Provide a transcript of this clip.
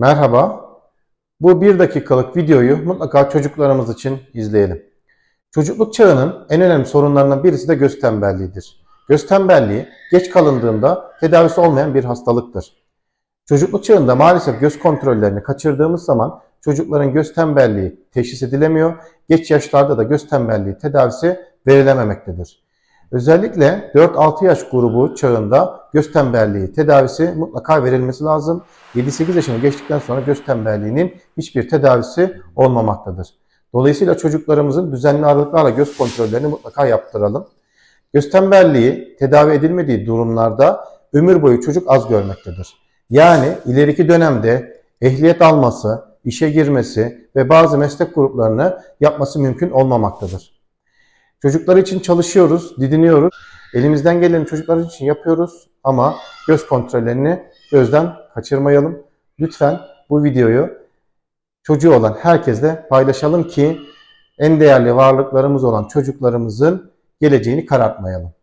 Merhaba. Bu bir dakikalık videoyu mutlaka çocuklarımız için izleyelim. Çocukluk çağının en önemli sorunlarından birisi de göz tembelliğidir. Göz tembelliği geç kalındığında tedavisi olmayan bir hastalıktır. Çocukluk çağında maalesef göz kontrollerini kaçırdığımız zaman çocukların göz tembelliği teşhis edilemiyor. Geç yaşlarda da göz tembelliği tedavisi verilememektedir. Özellikle 4-6 yaş grubu çağında göz tembelliği tedavisi mutlaka verilmesi lazım. 7-8 yaşını geçtikten sonra göz tembelliğinin hiçbir tedavisi olmamaktadır. Dolayısıyla çocuklarımızın düzenli aralıklarla göz kontrollerini mutlaka yaptıralım. Göz tembelliği tedavi edilmediği durumlarda ömür boyu çocuk az görmektedir. Yani ileriki dönemde ehliyet alması, işe girmesi ve bazı meslek gruplarını yapması mümkün olmamaktadır. Çocuklar için çalışıyoruz, didiniyoruz. Elimizden geleni çocuklar için yapıyoruz ama göz kontrollerini gözden kaçırmayalım. Lütfen bu videoyu çocuğu olan herkesle paylaşalım ki en değerli varlıklarımız olan çocuklarımızın geleceğini karartmayalım.